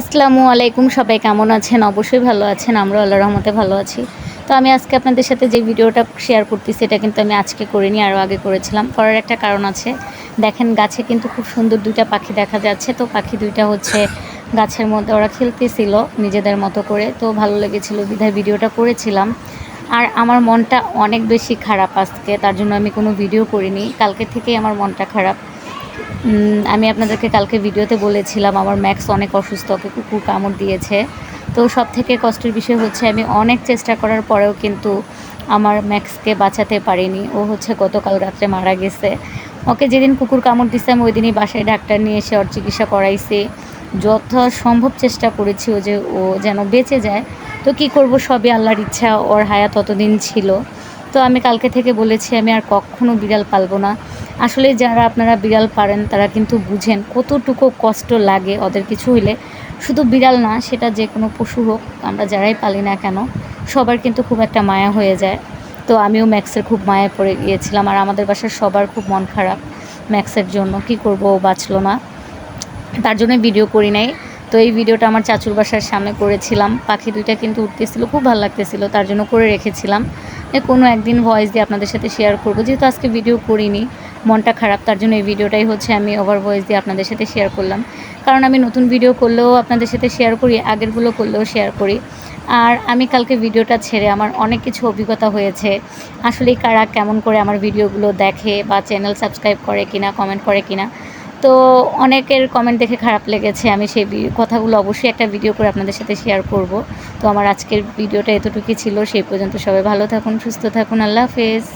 আসসালামু আলাইকুম, সবাই কেমন আছেন? অবশ্যই ভালো আছেন আমরা আল্লাহ রহমতে ভালো আছি। তো আমি আজকে আপনাদের সাথে যে ভিডিওটা শেয়ার করতেছি, এটা কিন্তু আমি আজকে করিনি, আরও আগে করেছিলাম। করার একটা কারণ আছে। দেখেন, গাছে কিন্তু খুব সুন্দর দুইটা পাখি দেখা যাচ্ছে। তো পাখি দুইটা হচ্ছে গাছের মধ্যে ওরা খেলতেছিল নিজেদের মতো করে। তো ভালো লেগেছিল, বিধায় ভিডিওটা করেছিলাম। আর আমার মনটা অনেক বেশি খারাপ আজকে, তার জন্য আমি কোনো ভিডিও করিনি। কালকে থেকেই আমার মনটা খারাপ। আমি আপনাদেরকে কালকে ভিডিওতে বলেছিলাম, আমার ম্যাক্স অনেক অসুস্থ, ওকে কুকুর কামড় দিয়েছে। তো সব থেকে কষ্টের বিষয় হচ্ছে, আমি অনেক চেষ্টা করার পরেও কিন্তু আমার ম্যাক্সকে বাঁচাতে পারিনি। ও হচ্ছে গতকাল রাত্রে মারা গেছে। ওকে যেদিন কুকুর কামড় দিছে, আমি ওই দিনই বাসায় ডাক্তার নিয়ে এসে ওর চিকিৎসা করাইছি। যথাসম্ভব চেষ্টা করেছি ও যে ও যেন বেঁচে যায়। তো কি করব, সবই আল্লাহর ইচ্ছা, ওর হায়াত ততদিন ছিল। তো আমি কালকে থেকে বলেছি আমি আর কখনো বিড়াল পালবো না। আসলে যারা আপনারা বিড়াল পারেন, তারা কিন্তু বুঝেন কতটুকু কষ্ট লাগে ওদের কিছু হইলে। শুধু বিড়াল না, সেটা যে কোনো পশু হোক, আমরা যারাই পালি না কেন, সবার কিন্তু খুব একটা মায়া হয়ে যায়। তো আমিও ম্যাক্সের খুব মায়া পড়ে গিয়েছিলাম আর আমাদের বাসার সবার খুব মন খারাপ ম্যাক্সের জন্য। কি করব বাঁচলো না। তার জন্য ভিডিও করি নাই। তো এই ভিডিওটা আমার চাচুর বাসার সামনে করেছিলাম। পাখি দুইটা কিন্তু উঠতেছিল, খুব ভালো লাগতেছিল, তার জন্য করে রেখেছিলাম। কোনো একদিন ভয়েস দিয়ে আপনাদের সাথে শেয়ার করব, যেহেতু আজকে ভিডিও করিনি, মনটা খারাপ, তার জন্য এই ভিডিওটাই হচ্ছে আমি ওভার ভয়েস দিয়ে আপনাদের সাথে শেয়ার করলাম। কারণ আমি নতুন ভিডিও করলেও আপনাদের সাথে শেয়ার করি, আগেরগুলো করলেও শেয়ার করি। আর আমি কালকে ভিডিওটা ছেড়ে আমার অনেক কিছু অভিজ্ঞতা হয়েছে। আসলে কারা কেমন করে আমার ভিডিওগুলো দেখে বা চ্যানেল সাবস্ক্রাইব করে কিনা কমেন্ট করে কিনা তো অনেকের কমেন্ট দেখে খারাপ লেগেছে, আমি সেই কথাগুলো অবশ্যই একটা ভিডিও করে আপনাদের সাথে শেয়ার করব। তো আমার আজকের ভিডিওটা এতটুকুই ছিল, সেই পর্যন্ত সবাই ভালো থাকুন, সুস্থ থাকুন, আল্লাহ হাফেজ।